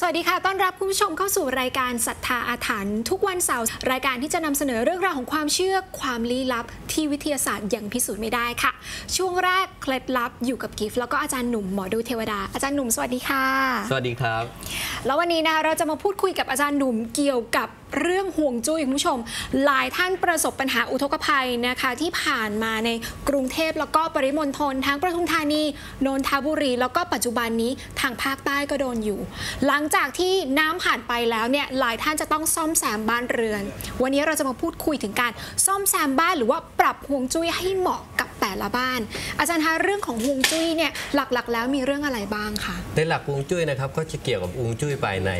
สวัสดีค่ะ ต้อนรับคุณผู้ชมเข้าสู่รายการศรัทธาอาถรรพ์ทุกวันเสาร์รายการที่จะนำเสนอเรื่องราวของความเชื่อความลี้ลับ ที่วิทยาศาสตร์ยังพิสูจน์ไม่ได้ค่ะ ช่วงแรกเคล็ดลับอยู่กับกิฟต์แล้วก็อาจารย์หนุ่มหมอดูเทวดาอาจารย์หนุ่มสวัสดีค่ะ สวัสดีครับ แล้ววันนี้นะคะเราจะมาพูดคุยกับอาจารย์หนุ่มเกี่ยวกับ เรื่องห่วงจุ้ยคุณผู้ชม หลายท่านประสบปัญหาอุทกภัยนะคะ ที่ผ่านมาในกรุงเทพแล้วก็ปริมณฑลทั้งประทุมธานีนนทบุรี แล้วก็ปัจจุบันนี้ทางภาคใต้ก็โดนอยู่ หลังจากที่น้ำผ่านไปแล้วเนี่ยหลายท่านจะต้องซ่อมแซมบ้านเรือน วันนี้เราจะมาพูดคุยถึงการซ่อมแซมบ้านหรือว่าปรับห่วงจุ้ยให้เหมาะกับ แต่ละบ้าน อาจารย์คะเรื่องของห่วงจุ้ยเนี่ยหลักๆ แล้วมีเรื่องอะไรบ้างคะในหลักฮวงจุ้ยนะครับก็จะเกี่ยวกับฮวงจุ้ยภายใน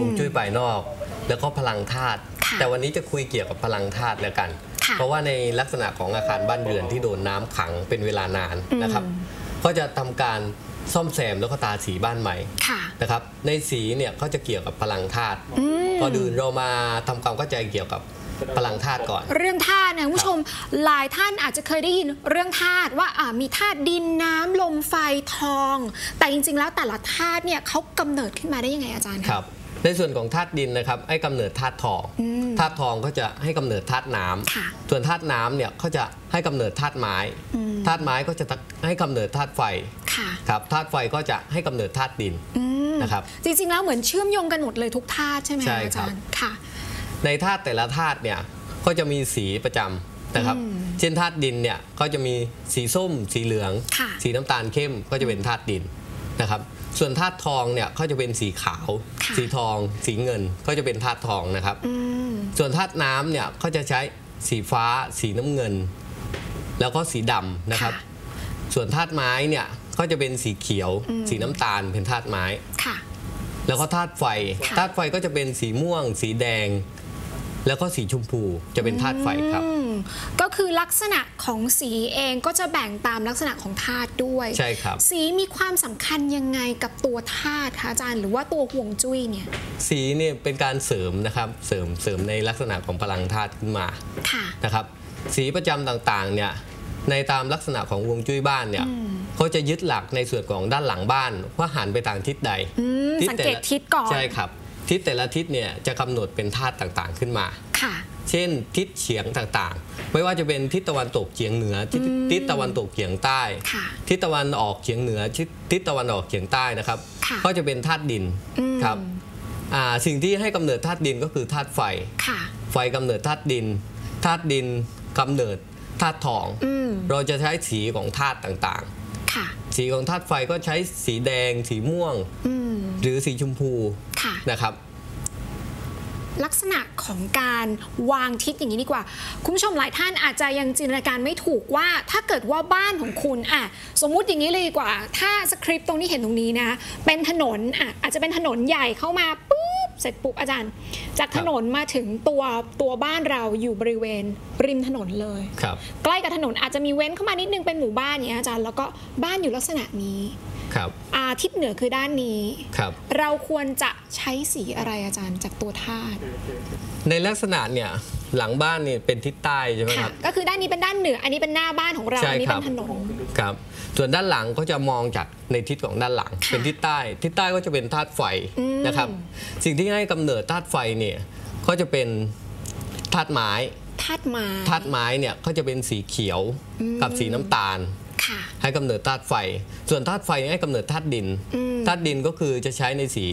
ฮวงจุ้ยภายนอก แล้วก็พลังธาตุค่ะแต่วันนี้จะคุยเกี่ยวกับพลังธาตุแล้วกันค่ะเพราะว่าในลักษณะของอาคารบ้านเรือนที่โดนน้ำขังเป็นเวลานานนะครับ ก็จะทำการซ่อมแซมแล้วก็ตาสีบ้านใหม่ค่ะนะครับ ในสีเนี่ยก็จะเกี่ยวกับพลังธาตุก่อนอื่นเรามาทำความเข้าใจเกี่ยวกับ พลังธาตุก่อน เรื่องธาตุนะคุณผู้ชมหลายท่านอาจจะเคยได้ยินเรื่องธาตุว่าอ่ามีธาตุดินน้ำลมไฟทอง แต่จริง ๆ แล้วแต่ละธาตุเนี่ยเขากำเนิดขึ้นมาได้ยังไงอาจารย์ครับในส่วนของธาตุดินนะครับให้กำเนิดธาตุทองธาตุทองก็จะให้กำเนิดธาตุน้ำค่ะส่วนธาตุน้ำเนี่ยก็จะให้กำเนิดธาตุไม้ธาตุไม้ก็จะให้กำเนิดธาตุไฟค่ะครับธาตุไฟก็จะให้กำเนิดธาตุดินอืมนะครับจริงๆแล้วเหมือนเชื่อมโยงกันหมดเลยทุกธาตุใช่ไหมใช่อาครัจาบรย์ค่ะ ในธาตุแต่ละธาตุเนี่ยก็จะมีสีประจำนะครับ เช่นธาตุดินเนี่ยก็จะมีสีส้ม สีเหลืองค่ะสีน้ำตาลเข้มก็จะเป็นธาตุดินนะครับ ส่วนธาตุทองเนี่ยก็จะเป็นสีขาวค่ะสีทอง สีเงินก็จะเป็นธาตุทองนะครับอืมส่วนธาตุน้ำเนี่ยก็จะใช้สีฟ้า สีน้ำเงิน แล้วก็สีดำนะครับค่ะส่วนธาตุไม้เนี่ยก็จะเป็นสีเขียว สีน้ำตาลเป็นธาตุไม้ค่ะแล้วก็ธาตุไฟค่ะธาตุไฟก็จะเป็นสีม่วง สีแดง แล้วก็สีชมพูจะเป็นธาตุไฟครับอืมก็คือลักษณะของสีเองก็จะแบ่งตามลักษณะของธาตุด้วย ใช่ครับ สีมีความสำคัญยังไงกับตัวธาตุคะอาจารย์หรือว่าตัวห่วงจุ้ยเนี่ย สีเนี่ยเป็นการเสริมนะครับ เสริมเสริมในลักษณะของพลังธาตุขึ้นมา ค่ะ นะครับ สีประจำต่างๆเนี่ยในตามลักษณะของวงจุ้ยบ้านเนี่ยเขาจะยึดหลักในส่วนของด้านหลังบ้านว่าหันไปทางทิศใดอืมทิศสังแต่เกตละทิศก่อนใช่ครับ ทิศแต่ละทิศเนี่ยจะกำหนดเป็นธาตุต่างๆขึ้นมาค่ะ เช่นทิศเฉียงต่างๆ ไม่ว่าจะเป็นทิศตะวันตกเฉียงเหนือ ทิศทิศตะวันตกเฉียงใต้ค่ะทิศตะวันออกเฉียงเหนือทิศทิศตะวันออกเฉียงใต้นะครับค่ะก็จะเป็นธาตุดินอืมครับอ่าสิ่งที่ให้กำเนิดธาตุดินก็คือธาตุไฟค่ะไฟกำเนิดธาตุดินธาตุดินกำเนิดธาตุทองอืมเราจะใช้สีของธาตุต่างค่ะๆ สีของธาตุไฟก็ใช้สีแดง สีม่วงอืมหรือสีชมพูค่ะนะครับ ลักษณะของการวางทิศอย่างนี้ดีกว่า คุณผู้ชมหลายท่านอาจจะยังจินตนาการไม่ถูกว่า ถ้าเกิดว่าบ้านของคุณอะสมมุติอย่างนี้เลยดีกว่า ถ้าสคริปต์ตรงที่เห็นตรงนี้นะ เป็นถนนอะอาจจะเป็นถนนใหญ่เข้ามาปุ๊บ เสร็จปุ๊บอาจารย์ จากถนนมาถึงตัวตัวบ้านเราอยู่บริเวณริมถนนเลยครับใกล้กับถนนอาจจะมีเว้นเข้ามานิดนึงเป็นหมู่บ้านอย่างเงี้ยอาจารย์แล้วก็บ้านอยู่ลักษณะนี้ ครับอาทิศเหนือคือด้านนี้ครับเราควรจะใช้สีอะไรอาจารย์จากตัวธาตุในลักษณะเนี่ยหลังบ้านเนี่ยเป็นทิศใต้ใช่ไหมคค่ะรับก็คือด้านนี้เป็นด้านเหนือ อันนี้เป็นหน้าบ้านของเราใช่อันนี้ครัเป็บนถนนครับ ส่วนด้านหลังก็จะมองจากในทิศของด้านหลังค่ะเป็นทิศใต้ ทิศใต้ก็จะเป็นธาตุไฟอืมนะครับ สิ่งที่ให้กำเนิดธาตุไฟเนี่ยก็จะเป็นธาตุไม้ธาตุไม้ธาตุไม้เนี่ยก็จะเป็นสีเขียวกับสีน้ำตาลค่ะ ให้กำเนิดธาตุไฟ ส่วนธาตุไฟให้กำเนิดธาตุดินอืมธาตุดินก็คือจะใช้ในสี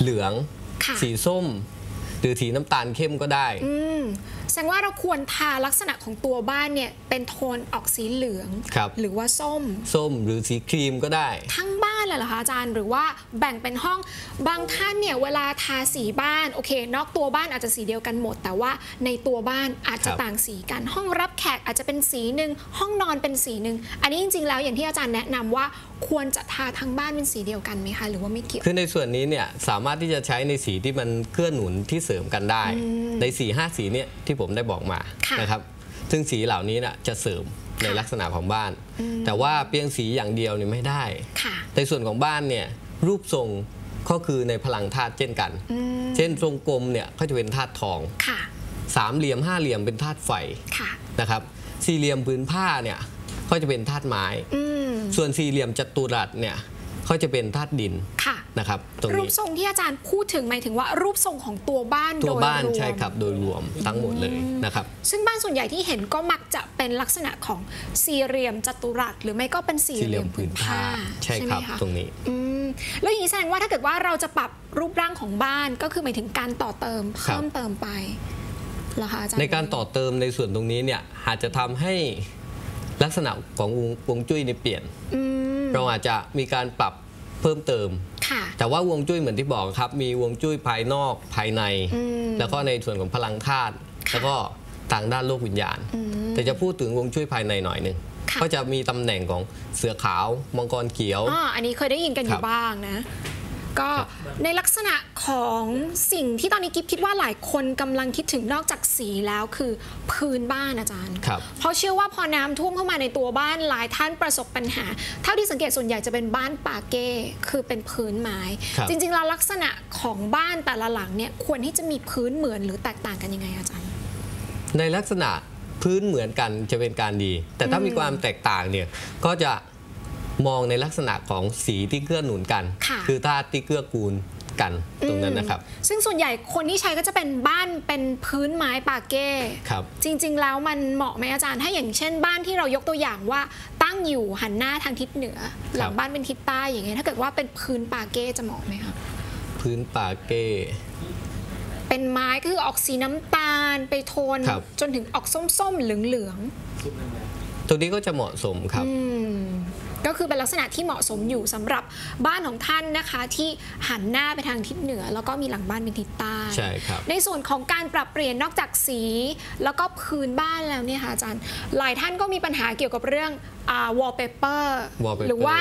เหลืองค่ะสีส้ม หรือสีน้ำตาลเข้มก็ได้อืมแสดงว่าเราควรทาลักษณะของตัวบ้านเนี่ยเป็นโทนออกสีเหลืองครับหรือว่าส้ม ส้มหรือสีครีมก็ได้ ทั้งบ้าน เลยเหรอคะอาจารย์ หรือว่าแบ่งเป็นห้องบางท่านเนี่ยเวลาทาสีบ้านโอเค นอกตัวบ้านอาจจะสีเดียวกันหมด แต่ว่าในตัวบ้านอาจจะครับต่างสีกัน ห้องรับแขกอาจจะเป็นสีหนึ่งห้องนอนเป็นสีหนึ่งอันนี้จริง ๆ แล้วอย่างที่อาจารย์แนะนำว่าควรจะทาทั้งบ้านเป็นสีเดียวกันไหมคะหรือว่าไม่เกี่ยวคือในส่วนนี้เนี่ยสามารถที่จะใช้ในสีที่มันเคลื่อนหนุนที่เสริมกันได้ ในสีห้าสีเนี่ยที่ผมได้บอกมาค่ะนะครับซึ่งสีเหล่านี้น่ะจะเสริม ในลักษณะของบ้าน แต่ว่าเพียงสีอย่างเดียวเนี่ยไม่ได้ค่ะในส่วนของบ้านเนี่ยรูปทรงก็คือในพลังธาตุเช่นกันอืมเช่นทรงกลมเนี่ยก็จะเป็นธาตุทองค่ะสามเหลี่ยมห้าเหลี่ยมเป็นธาตุไฟค่ะนะครับ สี่เหลี่ยมผืนผ้าเนี่ยก็จะเป็นธาตุไม้อืมส่วนสี่เหลี่ยมจัตุรัสเนี่ย ก็จะเป็นธาตุดินค่ะนะครับตรงรูปนี้ทรงที่อาจารย์พูดถึงหมายถึงว่ารูปทรงของตัวบ้านตัโดวยบ้านรวมใช่ครับโดยรวมทั้งหมดเลยนะครับซึ่งบ้านส่วนใหญ่ที่เห็นก็มักจะเป็นลักษณะของสี่เหลี่ยมจัตุรัสหรือไม่ก็เป็นสี่สี่เหเหลี่ลี่ยยมมผืผืนนผ้าผ้าใช่ครับไหมะตรงนี้อืมแล้วอย่างนี้แสดงว่าถ้าเกิดว่าเราจะปรับรูปร่างของบ้านก็คือหมายถึงการต่อเติมครับเพิ่มเติมไปเหรอคะอาจารย์ในการต่อเติมในส่วนตรงนี้เนี่ยอาจจะทำให้ลักษณะของวงฮวงจุ้ยเนี่ยเปลี่ยนอืม เราอาจจะมีการปรับเพิ่มเติมค่ะแต่ว่าฮวงจุ้ยเหมือนที่บอกครับ มีฮวงจุ้ยภายนอกภายในอืมแล้วก็ในส่วนของพลังธาตุค่ะแล้วก็ทางด้านโลกวิญญาณอืมแต่จะพูดถึงฮวงจุ้ยภายในหน่อยหนึ่งค่ะก็จะมีตำแหน่งของเสือขาวมังกรเขียวอ๋ออันนี้เคยได้ยินกันอครัยู่บบ้างนะ ก็ในลักษณะของสิ่งที่ตอนนี้กิฟคิดว่าหลายคนกำลังคิดถึงนอกจากสีแล้วคือพื้นบ้านอาจารย์ครับเพราะเชื่อว่าพอน้ำท่วมเข้ามาในตัวบ้านหลายท่านประสบปัญหา เท่าที่สังเกตส่วนใหญ่จะเป็นบ้านป่าเก้คือเป็นพื้นไม้ครับจริงๆแล้วลักษณะของบ้านแต่ละหลังเนี่ยควรที่จะมีพื้นเหมือนหรือแตกต่างกันยังไงอาจารย์ ในลักษณะพื้นเหมือนกันจะเป็นการดี แต่ถ้ามีความแตกต่างเนี่ยก็จะ มองในลักษณะของสีที่เกื้อหนุนกันค่ะอธาตุที่เกื้อกูลกันตรงนั้นนะครับ ซึ่งส่วนใหญ่คนที่ใช้ก็จะเป็นบ้านเป็นพื้นไม้ปาเก้ครับจริง ๆ แล้วมันเหมาะไหมอาจารย์ ถ้าอย่างเช่นบ้านที่เรายกตัวอย่างว่าตั้งอยู่หันหน้าทางทิศเหนือ หลังบ้านเป็นทิศใต้อย่างเงี้ยถ้าเกิดว่าเป็นพื้นปาเก้จะเหมาะไหมคะพื้นป่าเก้เป็นไม้ก็คือออกสีน้ำตาลไปโทนครับจนถึงออกส้มๆเหลืองตรงนี้ก็จะเหมาะสมครับๆอืม ก็คือเป็นลักษณะที่เหมาะสมอยู่สำหรับบ้านของท่านนะคะที่หันหน้าไปทางทิศเหนือ แล้วก็มีหลังบ้านเป็นทิศใต้ใช่ครับในส่วนของการปรับเปลี่ยนนอกจากสี แล้วก็พื้นบ้านแล้วเนี่ยค่ะอาจารย์ หลายท่านก็มีปัญหาเกี่ยวกับเรื่องอ่าวอลเปเปอร์ wallpaper หรือว่า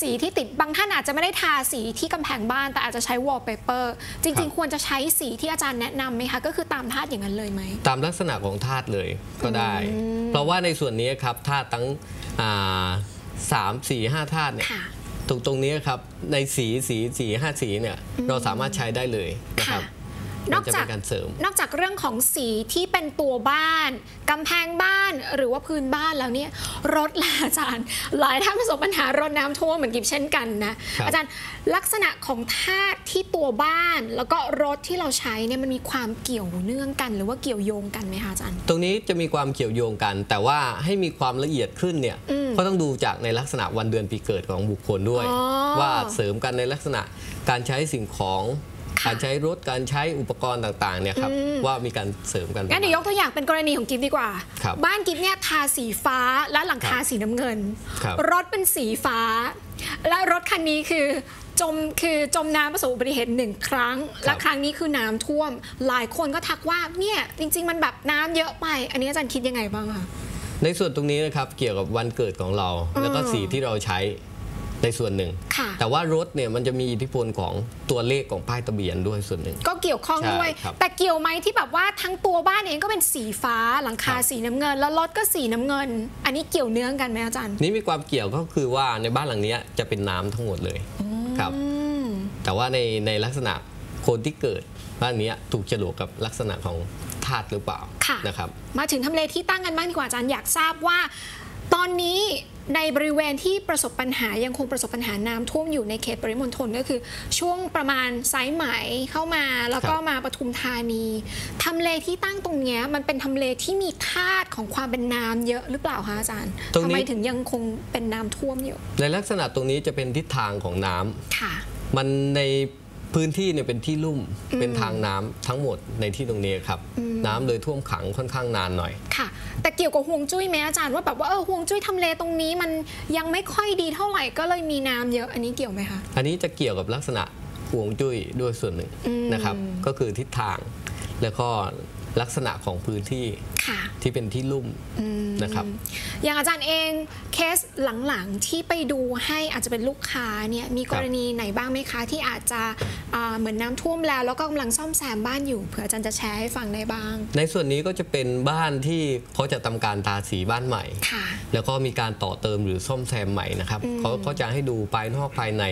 สีที่ติดบางท่านอาจจะไม่ได้ทาสีที่กำแพงบ้าน แต่อาจจะใช้วอลเปเปอร์จครัริงบๆควรจะใใช้สีที่อาจารย์แนะนำไหมคะก็คือตามธาตุอย่างนั้นเลยไหม ตามลักษณะของธาตุเลยก็ได้ เพราะว่าในส่วนนี้ครับธาตุทั้งอ่า สามสี่ห้าธาตุเนี่ยค่ะตรงตรงนี้ครับในสีสีสีห้าสีเนี่ยเราสามารถใช้ได้เลยนะคค่ะรับ นมัอกจะจาเป็กนการเสริม นอกจากเรื่องของสีที่เป็นตัวบ้านกำแพงบ้านหรือว่าพื้นบ้านแล้วเนี่ยรถล่ะอาจารย์ หลายท่านประสบปัญหารถน้ำท่วมเหมือนกิบเช่นกันนะครับอาจารย์ลักษณะของธาตุที่ตัวบ้าน แล้วก็รถที่เราใช้เนี่ยมันมีความเกี่ยวเนื่องกัน หรือว่าเกี่ยวโยงกันไหมคะอาจารย์ ตรงนี้จะมีความเกี่ยวโยงกัน แต่ว่าให้มีความละเอียดขึ้นเนี่ยอืมก็ต้องดูจากในลักษณะวันเดือนปีเกิดของบุคคลด้วยอ๋อว่าเสริมกันในลักษณะการใช้สิ่งของค่ะ การใช้รถการใช้อุปกรณ์ต่างๆเนี่ยครับอืมว่ามีการเสริมกันงั้นเดี๋ยวยกตัวอย่างเป็นกรณีของกิฟดีกว่าครับบ้านกิฟเนี่ยทาสีฟ้าและหลังคาครับสีน้ำเงินครับรถเป็นสีฟ้า และรถคันนี้คือจมคือจมน้ำประสบอุบัติเหตุหนึ่งครั้ง และครั้งนี้คือน้ำท่วม หลายคนก็ทักว่าเนี่ยจริง ๆ มันแบบน้ำเยอะไป อันนี้อาจารย์คิดยังไงบ้างคะในส่วนตรงนี้นะครับเกี่ยวกับวันเกิดของเรา แล้วก็สีที่เราใช้ ในส่วนหนึ่ง ค่ะ แต่ว่ารถเนี่ยมันจะมีอิทธิพลของตัวเลขของป้ายทะเบียนด้วยส่วนหนึ่ง ก็เกี่ยวข้องด้วยใช่ครับแต่เกี่ยวไหมที่แบบว่าทั้งตัวบ้านเองก็เป็นสีฟ้าหลังคาครับ สีน้ำเงิน แล้วรถก็สีน้ำเงิน อันนี้เกี่ยวเนื่องกันไหมอาจารย์ นี่มีความเกี่ยวก็คือว่าในบ้านหลังเนี้ยจะเป็นน้ำทั้งหมดเลยครับ อืม แต่ว่าในในลักษณะคนที่เกิดบ้านเนี้ยถูกฉลกกับลักษณะของธาตุหรือเปล่าค่ะ นะครับ มาถึงทำเลที่ตั้งกันบ้างดีกว่าอาจารย์อยากทราบว่า ตอนนี้ในบริเวณที่ประสบปัญหายังคงประสบปัญหาน้ำท่วมอยู่ในเขตปริมณฑลก็คือ ช่วงประมาณไซส์ไหมเข้ามาแล้วก็ครับมาปทุมธานีทำเลที่ตั้งตรงเนี้ยมันเป็นทำเลที่มีธาตุของความเป็นน้ำเยอะหรือเปล่าคะอาจารย์ตรงนี้ทำไมถึงยังคงเป็นน้ำท่วมอยู่ ในลักษณะตรงนี้จะเป็นทิศทางของน้ำค่ะ มันใน พื้นที่เนี่ยเป็นที่ลุ่มเป็นทางน้ำทั้งหมดในที่ตรงนี้ครับ น้ำเลยท่วมขังค่อนข้างนานหน่อยค่ะ แต่เกี่ยวกับห่วงจุ้ยไหมอาจารย์ว่าแบบว่าเออห่วงจุ้ยทำเลตรงนี้มันยังไม่ค่อยดีเท่าไหร่ก็เลยมีน้ำเยอะอันนี้เกี่ยวไหมคะอันนี้จะเกี่ยวกับลักษณะห่วงจุ้ยด้วยส่วนหนึ่งอืมนะครับ ก็คือทิศทางแล้วก็ ลักษณะของพื้นที่ค่ะที่เป็นที่ลุ่มอืมนะครับ อย่างอาจารย์เองเคสหลังๆที่ไปดูให้อาจจะเป็นลูกค้าเนี่ยมีกรณีไหนบ้างไหมคะที่อาจจะอ่าเหมือนน้ำท่วมแล้ว แล้วก็กำลังซ่อมแซมบ้านอยู่เผื่ออาจารย์จะแชร์ให้ฟังได้บ้าง ในส่วนนี้ก็จะเป็นบ้านที่เขาจะทำการทาสีบ้านใหม่ค่ะแล้วก็มีการต่อเติมหรือซ่อมแซมใหม่นะครับเขาก็จะให้ดูภายนอกภายใน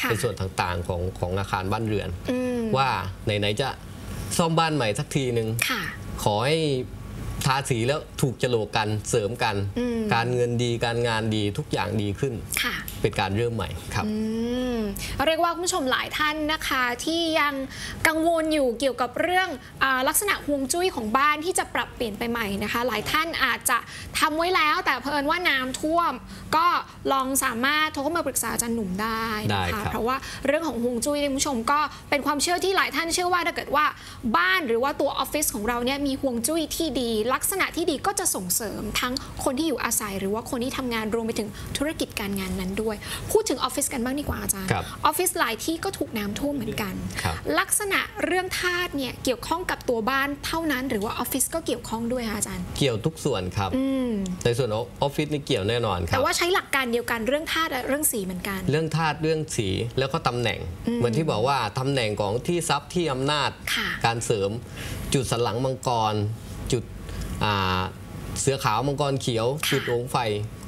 ค่ะในส่วนต่างๆของของอาคารบ้านเรือนอืมว่าไหนๆจะ ซ่อมบ้านใหม่สักทีหนึ่งค่ะขอให้ทาสีแล้วถูกจโลกกันเสริมกันอืมการเงินดีการงานดีทุกอย่างดีขึ้นค่ะเป็นการเริ่มใหม่ครับอืมเรียกว่าคุณผู้ชมหลายท่านนะคะที่ยังกังวลอยู่เกี่ยวกับเรื่องอาลักษณะฮวงจุ้ยของบ้านที่จะปรับเปลี่ยนไปใหม่นะคะ หลายท่านอาจจะทำไว้แล้ว แต่เผอิญว่าน้ำท่วม ก็ลองสามารถโทรเข้ามาปรึกษาอาจารย์หนุ่มได้ได้นะครัคะบเพราะว่าเรื่องของฮวงจุ้ยเนี่ยคุณผู้ชมก็เป็นความเชื่อที่หลายท่านเชื่อว่าถ้าเกิดว่าบ้านหรือว่าตัวออฟฟิศของเราเนี่ยมีฮวงจุ้ยที่ดี ลักษณะที่ดีก็จะส่งเสริมทั้งคนที่อยู่อาศัย หรือว่าคนที่ทำงานรวมไปถึงธุรกิจการงานนั้นด้วยพูดถึงออฟฟิศกันบ้างดีกว่าอาจารย์ครับออฟฟิศหลายที่ก็ถูกน้ำท่วมเหมือนกันครับลักษณะเรื่องธาตุเนี่ยเกี่ยวข้องกับตัวบ้านเท่านั้น หรือว่าออฟฟิศก็เกี่ยวข้องด้วยคะอาจารย์ เกี่ยวทุกส่วนครับอืมในส่วนของออฟฟิศนี่เกี่ยวแน่นอนครัแต่บว่าใช้หลักการเดียวกันเรื่องธาตุและเรื่องสีเหมือนกัน เรื่องธาตุเรื่องสีแล้วก็ตำแหน่ง เหมือนที่บอกว่าตำแหน่งของที่ทรัพย์ที่อำนาจค่ะการเสริม จุดสันหลังมังกร จุดอ่าเสือขาวมังกรเขียวค่ะจุดองค์ไฟ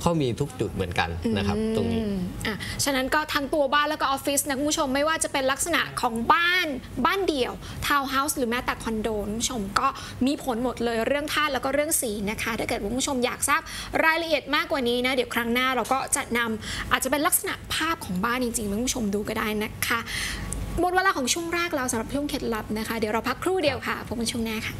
เขามีทุกจุดเหมือนกันนะครับตรงนี้อืมอะฉะนั้นก็ทั้งตัวบ้านแล้วก็ออฟฟิศนะคุณผู้ชมไม่ว่าจะเป็นลักษณะของบ้านบ้านเดี่ยวทาวน์เฮาส์หรือแม้แต่คอนโดคุณผู้ชมก็มีผลหมดเลยเรื่องธาตุแล้วก็เรื่องสีนะคะ ถ้าเกิดว่าคุณผู้ชมอยากทราบรายละเอียดมากกว่านี้นะเดี๋ยวครั้งหน้าเราก็จะนำอาจจะเป็นลักษณะภาพของบ้านจริงๆให้คุณผู้ชมดูก็ได้นะคะหมดเวลาของช่วงแรกแล้วสำหรับช่วงเคล็ดลับนะคะ เดี๋ยวเราพักครู่เดียวค่ะพบกันช่วงหน้าค่ะ